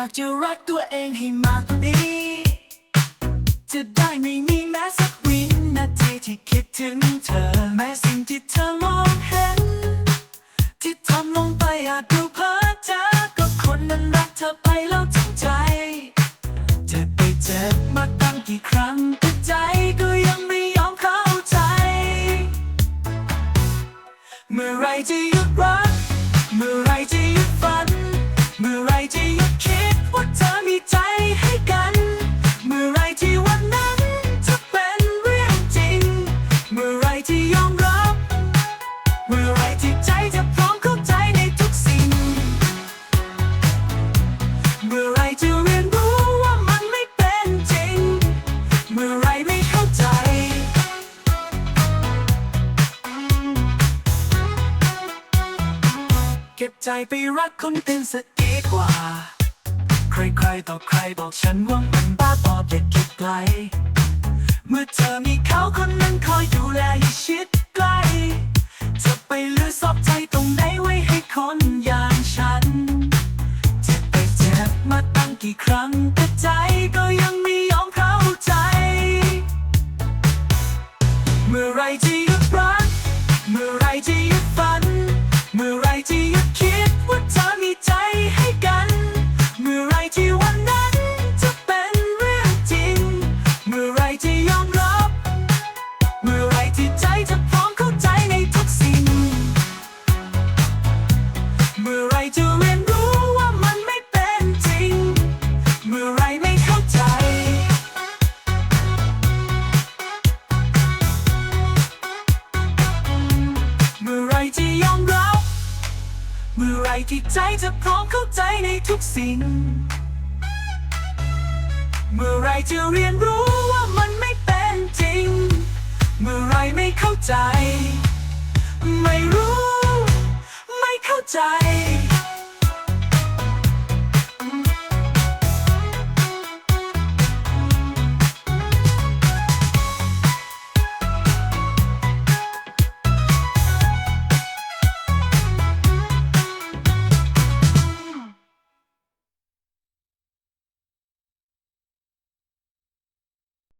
อยากจะรักตัวเองให้มากกว่านี้ จะได้ไม่มีแม้สักวินาทีที่คิดถึงเธอ แม้สิ่งที่เธอมองเห็น ที่ทำลงไปอาจดูเพ้อเจ้อก็คนนั้นรักเธอไปแล้วทั้งใจเจะไปเจ็บมาตั้งกี่ครั้งแต่ใจก็ยังไม่ยอมเข้าใจ เมื่อไรจะหยุดรัก เมื่อ เก็บใจไปรักคนเป็นสดีกว่า ใครๆต่อใครบอกฉันว่ามันบ้าบอเด็กคิดไกล เมื่อเธอมีเขาคนนั้นคอยดูแลให้ชิดใกล้ จะไปเลือซอบใจตรงไหนไว้ให้คนอย่างฉัน เจ็บไปเจ็บมาตั้งกี่ครั้งแต่ใจก็ยังไม่ยอมเข้าใจ เมื่อไรจะ ที่ใจจะพร้อมเข้าใจในทุกสิ่ง เมื่อไรจะเรียนรู้ว่ามันไม่เป็นจริง เมื่อไรไม่เข้าใจ ไม่รู้ ไม่เข้าใจ